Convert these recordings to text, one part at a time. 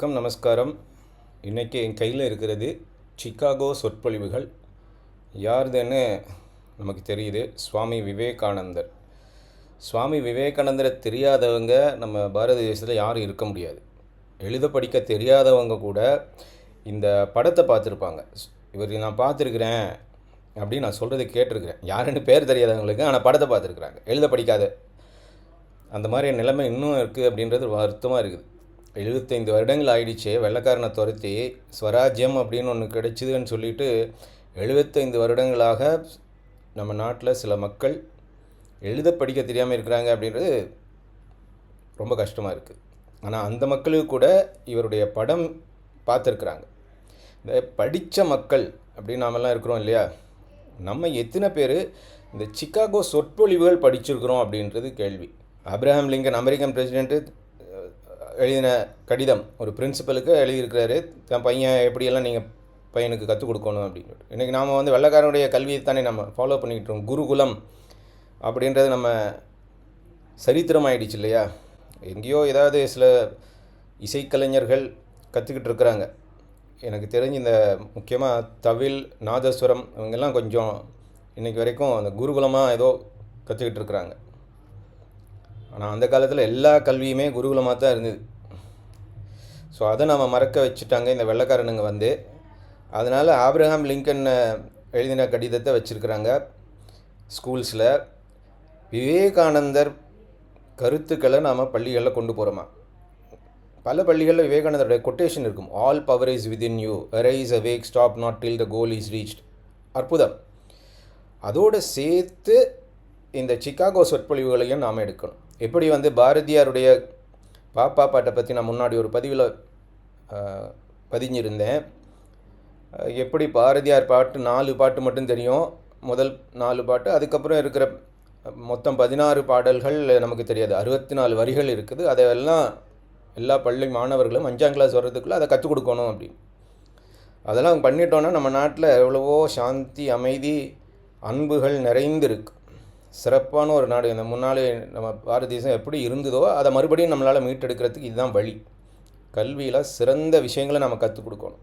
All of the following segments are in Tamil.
வணக்கம் நமஸ்காரம். இன்றைக்கி என் கையில் இருக்கிறது சிக்காகோ சொற்பொழிவுகள். யாருதுன்னு நமக்கு தெரியுது. சுவாமி விவேகானந்தர். சுவாமி விவேகானந்தரை தெரியாதவங்க நம்ம பாரத தேசத்தில் யாரும் இருக்க முடியாது. எழுத படிக்க தெரியாதவங்க கூட இந்த படத்தை பார்த்துருப்பாங்க. இவர் நான் பார்த்துருக்குறேன் அப்படின்னு நான் சொல்கிறது கேட்டிருக்கிறேன். யாருன்னு பேர் தெரியாதவங்களுக்கு ஆனால் படத்தை பார்த்துருக்குறாங்க. எழுத படிக்காத. அந்த மாதிரி நிலைமை இன்னும் இருக்குது அப்படின்றது வருத்தமாக இருக்குது. எழுபத்தைந்து வருடங்கள் ஆயிடுச்சு வெள்ளைக்காரனை துரத்தி ஸ்வராஜ்யம் அப்படின்னு ஒன்று கிடைச்சிதுன்னு சொல்லிட்டு எழுபத்தைந்து வருடங்களாக நம்ம நாட்டில் சில மக்கள் எழுத படிக்க தெரியாமல் இருக்கிறாங்க அப்படின்றது ரொம்ப கஷ்டமாக இருக்குது ஆனால் அந்த மக்களுக்கு கூட இவருடைய படம் பார்த்துருக்குறாங்க. இந்த படித்த மக்கள் அப்படின்னு நாமெல்லாம் இருக்கிறோம் இல்லையா? நம்ம எத்தனை பேர் இந்த சிக்காகோ சொற்பொழிவுகள் படிச்சிருக்கிறோம் அப்படின்றது கேள்வி. அப்ரஹாம் லிங்கன் அமெரிக்கன் பிரசிடென்ட்டு எழுதின கடிதம் ஒரு பிரின்சிபலுக்கு எழுதியிருக்கிறாரு தன் பையன் எப்படியெல்லாம் நீங்கள் பையனுக்கு கற்றுக் கொடுக்கணும்? அப்படின்னு சொல்லிட்டு. இன்றைக்கி நாம் வந்து வெள்ளக்காரனுடைய கல்வியை தானே நம்ம ஃபாலோ பண்ணிக்கிட்டு இருக்கோம். குருகுலம் அப்படின்றது நம்ம சரித்திரம் ஆயிடுச்சு இல்லையா? எங்கேயோ ஏதாவது சில இசைக்கலைஞர்கள் கற்றுக்கிட்டு இருக்கிறாங்க. எனக்கு தெரிஞ்சு இந்த முக்கியமாக தவில் நாதஸ்வரம் இவங்கெல்லாம் கொஞ்சம் இன்றைக்கி வரைக்கும் அந்த குருகுலமாக ஏதோ கற்றுக்கிட்டு இருக்கிறாங்க. ஆனால் அந்த காலத்தில் எல்லா கல்வியுமே குருகுலமாக தான் இருந்தது. ஸோ அதை நம்ம மறக்க வச்சுட்டாங்க இந்த வெள்ளக்காரனுங்க வந்து. அதனால் ஆப்ரஹாம் லிங்கன் எழுதின கடிதத்தை வச்சுருக்குறாங்க ஸ்கூல்ஸில். விவேகானந்தர் கருத்துக்களை நாம் பள்ளிகளில் கொண்டு போகிறோமா பல பள்ளிகளில் விவேகானந்தருடைய கொட்டேஷன் இருக்கும். All power is within you rise awake stop not till the goal is reached அற்புதம். அதோடு சேர்த்து இந்த சிக்காகோ சொற்பொழிவுகளையும் நாம் எடுக்கணும். எப்படி வந்து பாரதியாருடைய பாப்பா பாட்டை பற்றி நான் முன்னாடி ஒரு பதிவில் பதிஞ்சிருந்தேன். எப்படி பாரதியார் பாட்டு நாலு பாட்டு மட்டும் தெரியும். முதல் நாலு பாட்டு அதுக்கப்புறம் இருக்கிற மொத்தம் பதினாறு பாடல்கள் நமக்கு தெரியாது. அறுபத்தி நாலு வரிகள் இருக்குது. அதையெல்லாம் எல்லா பள்ளி மாணவர்களும் அஞ்சாம் கிளாஸ் வர்றதுக்குள்ளே அதை கற்றுக் கொடுக்கணும் அப்படின்னு. அதெல்லாம் பண்ணிட்டோன்னா நம்ம நாட்டில் எவ்வளவோ சாந்தி அமைதி அன்புகள் நிறைந்திருக்கு. சிறப்பான ஒரு நாடு. இந்த முன்னாலே நம்ம பாரத தேசம் எப்படி இருந்ததோ அதை மறுபடியும் நம்மளால் மீட்டெடுக்கிறதுக்கு இதுதான் வழி. கல்வியில் சிறந்த விஷயங்களை நம்ம கற்றுக் கொடுக்கணும்.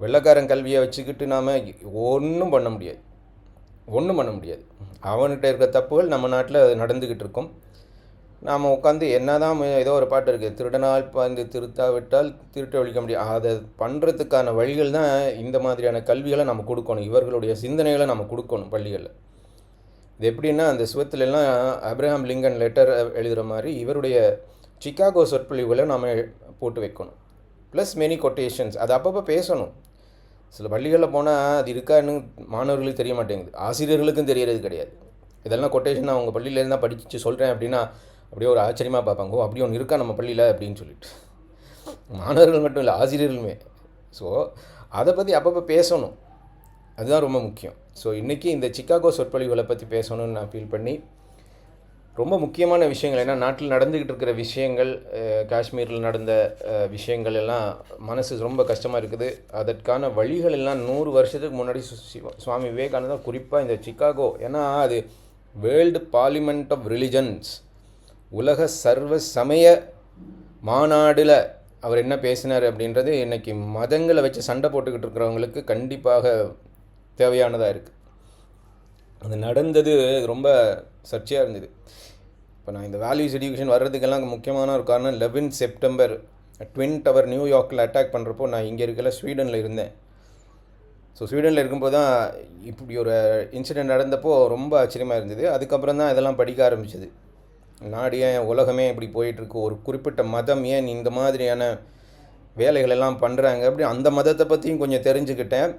வெள்ளைக்காரன் கல்வியை வச்சுக்கிட்டு நாம் ஒன்றும் பண்ண முடியாது. ஒன்றும் பண்ண முடியாது. அவன்கிட்ட இருக்க தப்புகள் நம்ம நாட்டில் அது நடந்துக்கிட்டு இருக்கும். நாம் உட்காந்து என்ன தான் ஏதோ ஒரு பாட்டு இருக்குது திருடனால் பாய்ந்து திருத்தாவிட்டால் திருட்ட ஒழிக்க முடியும். அதை பண்ணுறதுக்கான வழிகள் தான் இந்த மாதிரியான கல்விகளை நம்ம கொடுக்கணும். இவர்களுடைய சிந்தனைகளை நம்ம கொடுக்கணும் பள்ளிகளில். இது எப்படின்னா அந்த சுவத்துலலாம் அப்ரஹாம் லிங்கன் லெட்டர் எழுதுகிற மாதிரி இவருடைய சிக்காகோ சொற்பொழிவுகளை நாம் போட்டு வைக்கணும். ப்ளஸ் மெனி கொட்டேஷன்ஸ் அது அப்பப்போ பேசணும். சில பள்ளிகளில் போனால் அது இருக்கான்னு மாணவர்களுக்கு தெரிய மாட்டேங்குது. ஆசிரியர்களுக்கும் தெரியறது கிடையாது. இதெல்லாம் கொட்டேஷன் நான் உங்கள் பள்ளியிலேருந்து தான் படித்து சொல்கிறேன் அப்படின்னா அப்படியே ஒரு ஆச்சரியமாக பார்ப்பாங்க. ஓ அப்படி ஒன்று இருக்கா நம்ம பள்ளியில் அப்படின்னு சொல்லிட்டு. மாணவர்கள் மட்டும் இல்லை ஆசிரியர்களுமே. ஸோ அதை பற்றி அப்பப்போ பேசணும். அதுதான் ரொம்ப முக்கியம். ஸோ இன்றைக்கி இந்த சிக்காகோ சொற்பொழிவுகளை பற்றி பேசணும்னு நான் ஃபீல் பண்ணி ரொம்ப முக்கியமான விஷயங்கள் ஏன்னா நாட்டில் நடந்துக்கிட்டு இருக்கிற விஷயங்கள் காஷ்மீரில் நடந்த விஷயங்கள் எல்லாம் மனசு ரொம்ப கஷ்டமாக இருக்குது. அதற்கான வழிகள் எல்லாம் நூறு வருஷத்துக்கு முன்னாடி சுவாமி விவேகானந்தா குறிப்பாக இந்த சிக்காகோ ஏன்னா அது வேர்ல்டு பார்லிமெண்ட் ஆஃப் ரிலிஜன்ஸ். உலக சர்வ சமய மாநாடில் அவர் என்ன பேசினார் அப்படின்றது இன்றைக்கி மதங்களை வச்சு சண்டை போட்டுக்கிட்டு இருக்கிறவங்களுக்கு கண்டிப்பாக தேவையானதாக இருக்குது அது நடந்தது ரொம்ப சர்ச்சையாக இருந்தது. இப்போ நான் இந்த வேல்யூஸ் எடியூகேஷன் வர்றதுக்கெல்லாம் முக்கியமான ஒரு காரணம் லெவன் செப்டம்பர் ட்வின் டவர் நியூயார்க்கில் அட்டாக் பண்ணுறப்போ நான் இங்கே இருக்கல ஸ்வீடனில் இருந்தேன். ஸோ ஸ்வீடனில் இருக்கும்போது தான் இப்படி ஒரு இன்சிடெண்ட் நடந்தப்போ ரொம்ப ஆச்சரியமாக இருந்தது. அதுக்கப்புறம் தான் இதெல்லாம் படிக்க ஆரம்பிச்சது. நாடு ஏன் உலகமே இப்படி போயிட்டுருக்கு? ஒரு குறிப்பிட்ட மதம் ஏன் இந்த மாதிரியான வேலைகளெல்லாம் பண்ணுறாங்க அப்படி அந்த மதத்தை பற்றியும் கொஞ்சம் தெரிஞ்சுக்கிட்டேன்.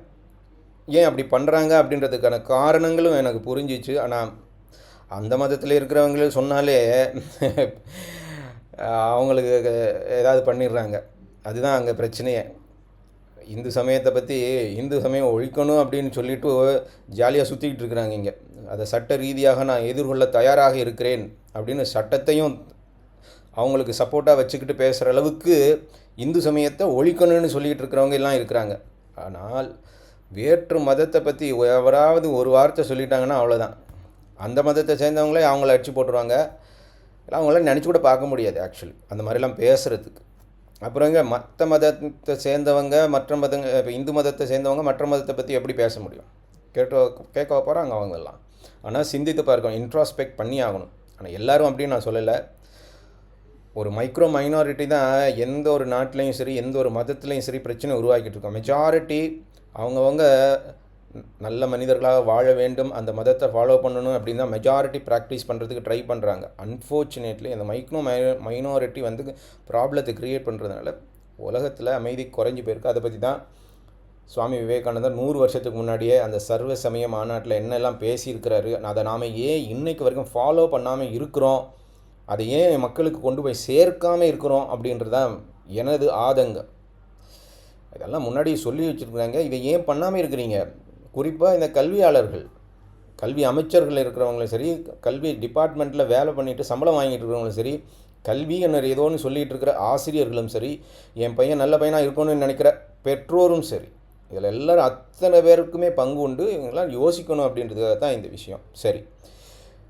ஏன் அப்படி பண்ணுறாங்க அப்படின்றதுக்கான காரணங்களும் எனக்கு புரிஞ்சிச்சு. ஆனால் அந்த மதத்தில் இருக்கிறவங்களே சொன்னாலே அவங்களுக்கு ஏதாவது பண்ணிடுறாங்க. அதுதான் அங்கே பிரச்சனையே. இந்து சமயத்தை பற்றி இந்து சமயம் ஒழிக்கணும் அப்படின்னு சொல்லிட்டு ஜாலியாக சுற்றிக்கிட்டு இருக்கிறாங்க இங்கே. அதை சட்ட ரீதியாக நான் எதிர்கொள்ள தயாராக இருக்கிறேன் அப்படின்னு சட்டத்தையும் அவங்களுக்கு சப்போர்ட்டாக வச்சுக்கிட்டு பேசுகிற அளவுக்கு இந்து சமயத்தை ஒழிக்கணும்னு சொல்லிகிட்டு இருக்கிறவங்க எல்லாம் இருக்கிறாங்க. ஆனால் வேற்று மதத்தை பற்றி எவராவது ஒரு வார்த்தை சொல்லிட்டாங்கன்னா அவ்வளோதான் அந்த மதத்தை சேர்ந்தவங்களே அவங்கள அடிச்சு போட்டுருவாங்க. அவங்களாம் நினச்சி கூட பார்க்க முடியாது ஆக்சுவலி அந்த மாதிரிலாம் பேசுகிறதுக்கு அப்புறங்க மற்ற மதத்தை சேர்ந்தவங்க மற்ற மதங்க இப்போ இந்து மதத்தை சேர்ந்தவங்க மற்ற மதத்தை பற்றி எப்படி பேச முடியும்? கேட்டு கேட்க போகிறாங்க அவங்கெல்லாம். ஆனால் சிந்தித்து பார்க்கணும் இன்ட்ராஸ்பெக்ட் பண்ணி ஆகணும். ஆனால் எல்லோரும் அப்படின்னு நான் சொல்லலை. ஒரு மைக்ரோ மைனாரிட்டி தான் எந்த ஒரு நாட்டிலையும் சரி எந்த ஒரு மதத்துலேயும் சரி பிரச்சனை உருவாக்கிட்டு இருக்கோம். மெஜாரிட்டி அவங்கவங்க நல்ல மனிதர்களாக வாழ வேண்டும் அந்த மதத்தை ஃபாலோ பண்ணணும் அப்படின்னு தான் மெஜாரிட்டி ப்ராக்டிஸ் பண்ணுறதுக்கு ட்ரை பண்ணுறாங்க அன்ஃபார்ச்சுனேட்லி அந்த மைக்ரோ மை மைனாரிட்டி வந்து ப்ராப்ளத்தை க்ரியேட் பண்ணுறதுனால உலகத்தில் அமைதி குறைஞ்சி போயிருக்கு. அதை பற்றி தான் சுவாமி விவேகானந்தர் நூறு வருஷத்துக்கு முன்னாடியே அந்த சர்வ சமய மாநாட்டில் என்னெல்லாம் பேசியிருக்கிறாரு அதை நாம் ஏன் இன்றைக்கு வரைக்கும் ஃபாலோ பண்ணாமல் இருக்கிறோம் அதை ஏன் மக்களுக்கு கொண்டு போய் சேர்க்காமல் இருக்கிறோம் அப்படின்றது தான் எனது ஆதங்கம். இதெல்லாம் முன்னாடி சொல்லி வச்சுருக்குறாங்க. இதை ஏன் பண்ணாமல் இருக்கிறீங்க? குறிப்பாக இந்த கல்வியாளர்கள். கல்வி அமைச்சர்கள் இருக்கிறவங்களும் சரி கல்வி டிபார்ட்மெண்ட்டில் வேலை பண்ணிட்டு சம்பளம் வாங்கிட்டு இருக்கிறவங்களும் சரி கல்வி என்ன ஒன்று சொல்லிகிட்டு இருக்கிற ஆசிரியர்களும் சரி என் பையன் நல்ல பையனாக இருக்கணும்னு நினைக்கிற பெற்றோரும் சரி இதில் எல்லோரும் அத்தனை பேருக்குமே பங்கு உண்டு. இவங்களாம் யோசிக்கணும் அப்படின்றதுக்காக தான் இந்த விஷயம். சரி.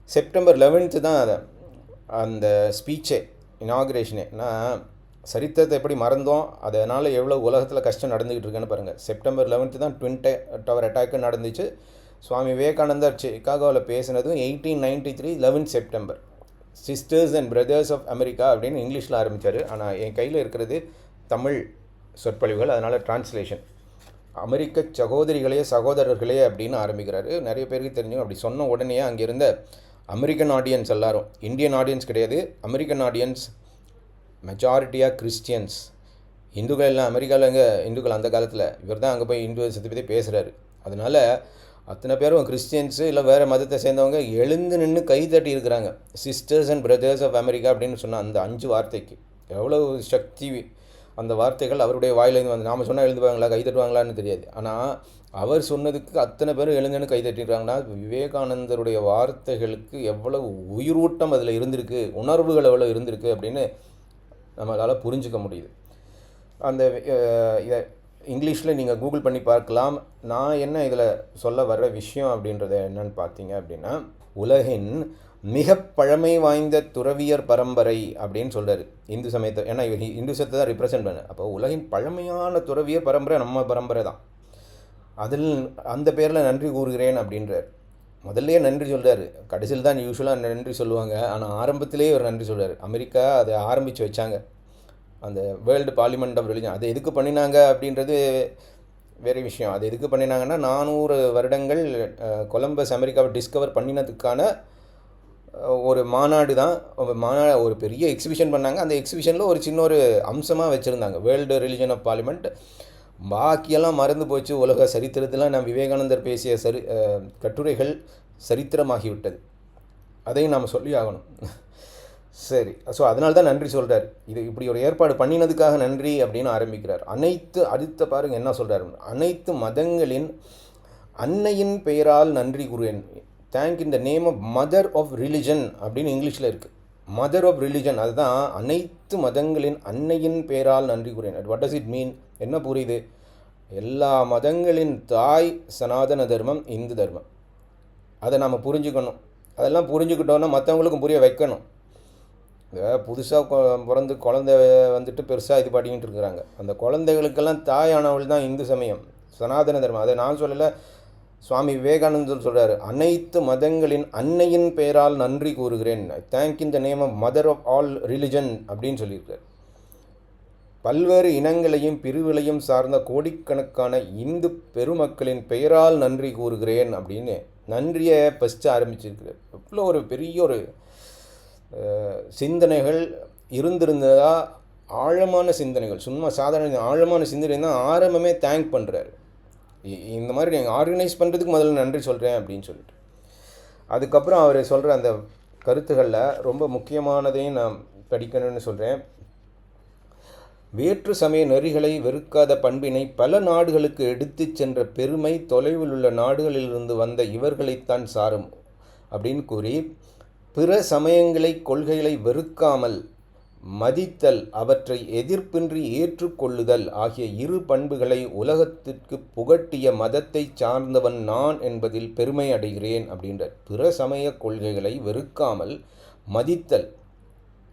செப்டம்பர் லெவன்த்து தான் அதை அந்த ஸ்பீச்சே இனாக்ரேஷனே நான் சரித்திரத்தை எப்படி மறந்தோம் அதனால் எவ்வளோ உலகத்தில் கஷ்டம் நடந்துக்கிட்டு இருக்குன்னு பாருங்கள் செப்டம்பர் லெவன்த்து தான் ட்வின் டவர் அட்டாக்கு நடந்துச்சு. சுவாமி விவேகானந்தர் சிக்காகோவில் பேசினதும் eighteen ninety three eleven September sisters and brothers of America அப்படின்னு இங்கிலீஷில் ஆரம்பித்தார் ஆனால் என் கையில் இருக்கிறது தமிழ் சொற்பொழிவுகள் அதனால் டிரான்ஸ்லேஷன் அமெரிக்க சகோதரிகளே சகோதரர்களே அப்படின்னு ஆரம்பிக்கிறாரு. நிறைய பேருக்கு தெரிஞ்சும் அப்படி சொன்ன உடனே அங்கே இருந்த அமெரிக்கன் ஆடியன்ஸ் எல்லாரும் இந்தியன் ஆடியன்ஸ் கிடையாது அமெரிக்கன் ஆடியன்ஸ் மெஜாரிட்டியாக கிறிஸ்டியன்ஸ் இந்துக்கள் எல்லாம் அமெரிக்காவில் எங்கே இந்துக்கள் அந்த காலத்தில் இவர் தான் அங்கே போய் இந்துசத்தை பற்றி பேசுகிறாரு அதனால் அத்தனை பேரும் கிறிஸ்டியன்ஸு இல்லை வேறு மதத்தை சேர்ந்தவங்க எழுந்து நின்று கை தட்டி இருக்கிறாங்க. Sisters and brothers of America அப்படின்னு சொன்ன அந்த அஞ்சு வார்த்தைக்கு. எவ்வளோ சக்தி அந்த வார்த்தைகள் அவருடைய வாயிலேருந்து வந்து நாம் சொன்னால் எழுதுவாங்களா கை தட்டுவாங்களான்னு தெரியாது. ஆனால் அவர் சொன்னதுக்கு அத்தனை பேரும் எழுந்துன்னு கை தட்டிடுறாங்கன்னா விவேகானந்தருடைய வார்த்தைகளுக்கு எவ்வளவு உயிரூட்டம் அதில் இருந்திருக்கு உணர்வுகள் எவ்வளோ இருந்திருக்கு அப்படின்னு நம்மளால் புரிஞ்சுக்க முடியுது. அந்த இதை இங்கிலீஷில் நீங்கள் கூகுள் பண்ணி பார்க்கலாம். நான் என்ன இதில் சொல்ல வர்ற விஷயம் அப்படின்றத என்னன்னு பார்த்தீங்க அப்படின்னா உலகின் மிக பழமை வாய்ந்த துறவியர் பரம்பரை அப்படின்னு சொல்கிறார் இந்து சமயத்தை ஏன்னா இவர் இந்து சத்தை தான் ரிப்ரசென்ட் பண்ணு அப்போ உலகின் பழமையான துறவியர் பரம்பரை நம்ம பரம்பரை தான். அதில் அந்த பேரில் நன்றி கூறுகிறேன் அப்படின்றார். முதல்லையே நன்றி சொல்கிறார் கடைசியில் தான் யூஸ்வலாக நன்றி சொல்லுவாங்க. ஆனால் ஆரம்பத்திலேயே ஒரு நன்றி சொல்கிறார் அமெரிக்கா அதை ஆரம்பித்து வச்சாங்க. அந்த வேர்ல்டு பார்லிமெண்ட் ஆஃப் ரிலிஜன் அதை எதுக்கு பண்ணினாங்க அப்படின்றது வேறு விஷயம். அது எதுக்கு பண்ணினாங்கன்னா நானூறு வருடங்கள் கொலம்பஸ் அமெரிக்காவை டிஸ்கவர் பண்ணினதுக்கான ஒரு மாநாடு தான். மாநா ஒரு பெரிய எக்ஸிபிஷன் பண்ணாங்க. அந்த எக்ஸிபிஷனில் ஒரு சின்ன ஒரு அம்சமாக வச்சுருந்தாங்க. வேர்ல்டு ரிலிஜன் ஆஃப் பார்லிமெண்ட் பாக்கியெல்லாம் மறந்து போச்சு உலக சரித்திரத்தில் நான் விவேகானந்தர் பேசிய சரி கட்டுரைகள் சரித்திரமாகிவிட்டது. அதையும் நாம் சொல்லி ஆகணும். சரி ஸோ அதனால தான் நன்றி சொல்கிறார் இது இப்படி ஒரு ஏற்பாடு பண்ணினதுக்காக நன்றி அப்படின்னு ஆரம்பிக்கிறார். அனைத்து அடுத்த பாருங்க என்ன சொல்கிறார் அனைத்து மதங்களின் அன்னையின் பெயரால் நன்றி கூறுவேன். Thank in the name of mother of religion அப்படின்னு இங்கிலீஷில் இருக்குது மதர் ஆஃப் ரிலிஜன் அதுதான் அனைத்து மதங்களின் அன்னையின் பேரால் நன்றி கூறுவேன் வாட் டஸ் இட் மீன் என்ன புரியுது? எல்லா மதங்களின் தாய் சனாதன தர்மம் இந்து தர்மம். அதை நாம் புரிஞ்சுக்கணும். அதெல்லாம் புரிஞ்சுக்கிட்டோன்னா மற்றவங்களுக்கும் புரிய வைக்கணும். புதுசாக பிறந்து குழந்தை வந்துட்டு பெருசாக இது பாட்டிக்கிட்டு இருக்கிறாங்க. அந்த குழந்தைகளுக்கெல்லாம் தாயானவள் தான் இந்து சமயம். சனாதன தர்மம். அதை நான் சொல்லலை. சுவாமி விவேகானந்தர் சொல்கிறார் அனைத்து மதங்களின் அன்னையின் பெயரால் நன்றி கூறுகிறேன். Thank in the name of mother of all religion அப்படின்னு சொல்லியிருக்கார். பல்வேறு இனங்களையும் பிரிவுகளையும் சார்ந்த கோடிக்கணக்கான இந்து பெருமக்களின் பெயரால் நன்றி கூறுகிறேன் அப்படின்னு நன்றியை ஃபஸ்ட்டு ஆரம்பிச்சிருக்கிறார். எவ்வளோ ஒரு பெரிய ஒரு சிந்தனைகள் இருந்திருந்ததா? ஆழமான சிந்தனைகள். சும்மா சாதாரண ஆழமான சிந்தனை தான் ஆரம்பமே தேங்க் பண்ணுறாரு இந்த மாதிரி நீங்கள் ஆர்கனைஸ் பண்ணுறதுக்கு முதல்ல நன்றி சொல்கிறேன் அப்படின்னு சொல்லிட்டு. அதுக்கப்புறம் அவர் சொல்கிற அந்த கருத்துக்களில் ரொம்ப முக்கியமானதையும் நான் படிக்கணும்னு சொல்கிறேன் வேற்று சமய நெறிகளை வெறுக்காத பண்பினை பல நாடுகளுக்கு எடுத்துச் சென்ற பெருமை தொலைவில் உள்ள நாடுகளிலிருந்து வந்த இவர்களைத்தான் சாரும் அப்படின்னு கூறி பிற சமயங்களை கொள்கைகளை வெறுக்காமல் மதித்தல் அவற்றை எதிர்ப்பின்றி ஏற்றுக்கொள்ளுதல் ஆகிய இரு பண்புகளை உலகத்திற்கு புகட்டிய மதத்தை சார்ந்தவன் நான் என்பதில் பெருமை அடைகிறேன் அப்படின்ற பிற சமய கொள்கைகளை வெறுக்காமல் மதித்தல்.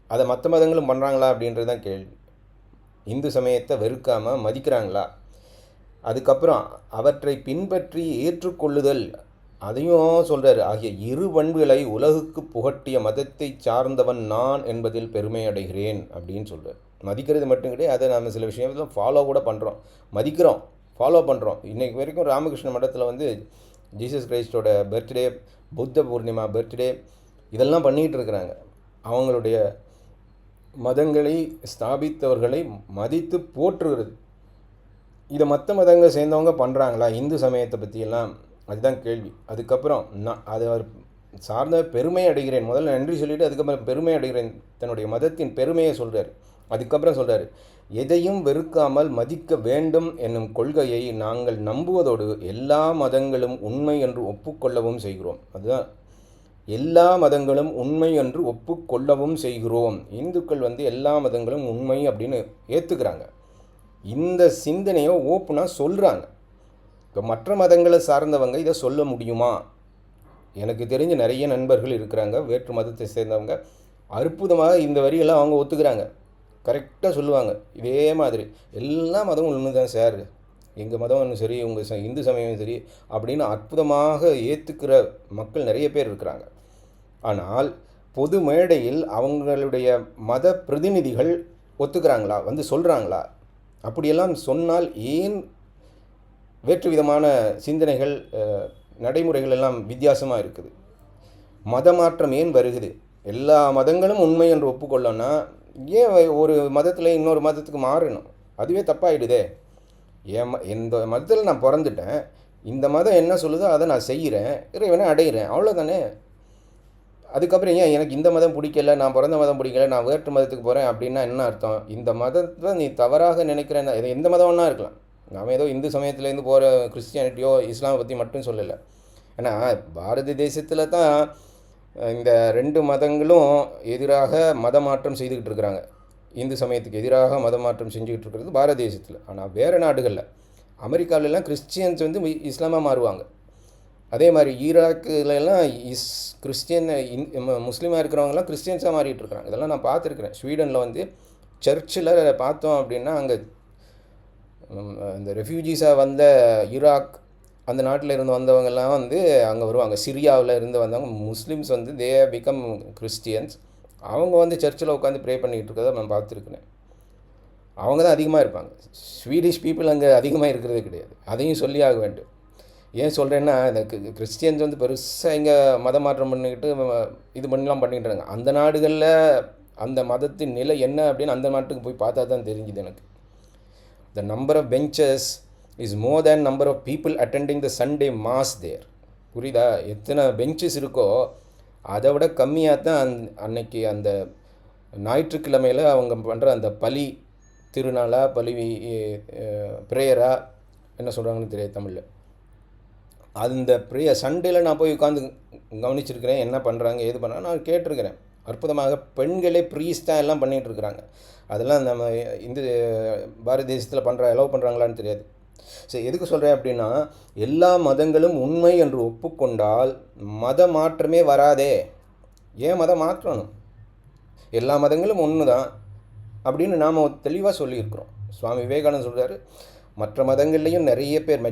அதை மற்ற மதங்களும் பண்ணுறாங்களா அப்படின்றது தான் கேள்வி. இந்து சமயத்தை வெறுக்காமல் மதிக்கிறாங்களா? அதுக்கப்புறம் அவற்றை பின்பற்றி ஏற்றுக்கொள்ளுதல் அதையும் சொல்கிறாரு ஆகிய இரு பண்புகளை உலகுக்கு புகட்டிய மதத்தை சார்ந்தவன் நான் என்பதில் பெருமை அடைகிறேன் அப்படின்னு சொல்கிறார் மதிக்கிறது மட்டும் கிடையாது அதை நாம் சில விஷயத்தில் ஃபாலோ கூட பண்ணுறோம் மதிக்கிறோம் ஃபாலோ பண்ணுறோம் இன்றைக்கு வரைக்கும் ராமகிருஷ்ண மடத்தில் வந்து Jesus கிரைஸ்டோட birthday Buddha Purnima birthday இதெல்லாம் பண்ணிகிட்டு இருக்கிறாங்க. அவங்களுடைய மதங்களை ஸ்தாபித்தவர்களை மதித்து போற்றுகிறது. இதை மற்ற மதங்களை சேர்ந்தவங்க பண்ணுறாங்களா இந்து சமயத்தை பற்றியெல்லாம் அதுதான் கேள்வி. அதுக்கப்புறம் நான் அதை அவர் சார்ந்த பெருமை அடைகிறேன். முதல்ல நன்றி சொல்லிவிட்டு அதுக்கப்புறம் பெருமை அடைகிறேன். தன்னுடைய மதத்தின் பெருமையை சொல்கிறார் அதுக்கப்புறம் சொல்கிறார் எதையும் வெறுக்காமல் மதிக்க வேண்டும் என்னும் கொள்கையை நாங்கள் நம்புவதோடு எல்லா மதங்களும் உண்மை என்று ஒப்புக்கொள்ளவும் செய்கிறோம். அதுதான் எல்லா மதங்களும் உண்மை என்று ஒப்புக்கொள்ளவும் செய்கிறோம். இந்துக்கள் வந்து எல்லா மதங்களும் உண்மை அப்படின்னு ஏற்றுக்கிறாங்க இந்த சிந்தனையை ஓப்பனாக சொல்கிறாங்க இப்போ மற்ற மதங்களை சார்ந்தவங்க இதை சொல்ல முடியுமா? எனக்கு தெரிஞ்ச நிறைய நண்பர்கள் இருக்கிறாங்க வேற்று மதத்தை சேர்ந்தவங்க. அற்புதமாக இந்த வரியெல்லாம் அவங்க ஒத்துக்கிறாங்க. கரெக்டாக சொல்லுவாங்க. இதே மாதிரி. எல்லா மதமும் ஒன்று தான் சார் எங்கள் மதம் ஒன்று சரி உங்கள் ச இந்து சமயம் சரி அப்படின்னு அற்புதமாக ஏற்றுக்கிற மக்கள் நிறைய பேர் இருக்கிறாங்க. ஆனால் பொது மேடையில் அவங்களுடைய மத பிரதிநிதிகள் ஒத்துக்கிறாங்களா? வந்து சொல்கிறாங்களா அப்படியெல்லாம் சொன்னால் ஏன் வேற்று விதமான சிந்தனைகள் நடைமுறைகள் எல்லாம் வித்தியாசமாக இருக்குது. மத மாற்றம் ஏன் வருகுது? எல்லா மதங்களும் உண்மை என்று ஒப்புக்கொள்ளோன்னா ஏன் ஒரு மதத்தில் இன்னொரு மதத்துக்கு மாறணும்? அதுவே தப்பாயிடுதே. என் ம இந்த மதத்தில் நான் பிறந்துட்டேன். இந்த மதம் என்ன சொல்லுதோ அதை நான் செய்கிறேன். இறைவனை அடைகிறேன். அவ்வளோதானே அதுக்கப்புறம் ஏன் எனக்கு இந்த மதம் பிடிக்கல நான் பிறந்த மதம் பிடிக்கல நான் வேற்று மதத்துக்கு போகிறேன் அப்படின்னா என்ன அர்த்தம்? இந்த மதத்தை நீ தவறாக நினைக்கிறேன் எந்த மதம்னா இருக்கலாம். நாம் ஏதோ இந்து சமயத்துலேருந்து போகிற கிறிஸ்டியானிட்டியோ இஸ்லாமை பற்றி மட்டும் சொல்லலை. ஏன்னா பாரத தேசத்தில் தான் இந்த ரெண்டு மதங்களும் எதிராக மத மாற்றம் செய்துக்கிட்டு இருக்கிறாங்க. இந்து சமயத்துக்கு எதிராக மத மாற்றம் செஞ்சுக்கிட்டு இருக்கிறது பாரத தேசத்தில். ஆனால் வேறு நாடுகளில் அமெரிக்காவிலலாம் கிறிஸ்டியன்ஸ் வந்து இஸ்லாமாக மாறுவாங்க. அதே மாதிரி ஈராக்குலலாம் இஸ் கிறிஸ்டியன் முஸ்லீமாக இருக்கிறவங்கலாம் கிறிஸ்டியன்ஸாக மாறிட்டு இருக்கிறாங்க. இதெல்லாம் நான் பார்த்துருக்குறேன். ஸ்வீடனில் வந்து சர்ச்சில் பார்த்தோம் அப்படின்னா அங்கே இந்த ரெஃப்யூஜிஸாக வந்த ஈராக் அந்த நாட்டில் இருந்து வந்தவங்கெல்லாம் வந்து அங்கே வருவாங்க. சிரியாவில் இருந்து வந்தவங்க முஸ்லீம்ஸ் வந்து தே பிகம் கிறிஸ்டியன்ஸ் அவங்க வந்து சர்ச்சில் உட்காந்து ப்ரே பண்ணிகிட்டு இருக்கிறத நான் பார்த்துருக்குறேன். அவங்க தான் அதிகமாக இருப்பாங்க. ஸ்வீடிஷ் பீப்புள் அங்கே அதிகமாக இருக்கிறது கிடையாது. அதையும் சொல்லி ஆக வேண்டும். ஏன் சொல்கிறேன்னா இந்த கிறிஸ்டியன்ஸ் வந்து பெருசாக இங்கே மத மாற்றம் பண்ணிக்கிட்டு இது பண்ணலாம் இருக்காங்க. அந்த நாடுகளில் அந்த மதத்தின் நிலை என்ன அப்படின்னு அந்த நாட்டுக்கு போய் பார்த்தா தான் தெரிஞ்சுது எனக்கு. The number of benches is more than number of people attending the Sunday mass there புரியுதா? எத்தனை பெஞ்சஸ் இருக்கோ அதை விட கம்மியாக தான் அந் அன்னைக்கு அந்த ஞாயிற்றுக்கிழமையில் அவங்க பண்ணுற அந்த பலி திருநாளாக பலி ப்ரேயராக என்ன சொல்கிறாங்கன்னு தெரியாது தமிழில். அந்த ப்ரேயர் சண்டேல நான் போய் உட்காந்து கவனிச்சிருக்கிறேன் என்ன பண்ணுறாங்க ஏது பண்ணுறாங்க நான் கேட்டிருக்கிறேன். அற்புதமாக பெண்களே ப்ரீஸ்டாக எல்லாம் பண்ணிகிட்ருக்குறாங்க அதெல்லாம் நம்ம இந்த பாரத தேசத்தில் பண்ணுற அலோவ் பண்ணுறாங்களான்னு தெரியாது. சரி எதுக்கு சொல்கிறேன் அப்படின்னா எல்லா மதங்களும் உண்மை என்று ஒப்புக்கொண்டால் மத மாற்றமே வராதே. ஏன் மதம் மாற்றணும்? எல்லா மதங்களும் ஒன்று தான் அப்படின்னு நாம் தெளிவாக சொல்லியிருக்கிறோம். சுவாமி விவேகானந்தர் சொல்கிறாரு மற்ற மதங்கள்லேயும் நிறைய பேர்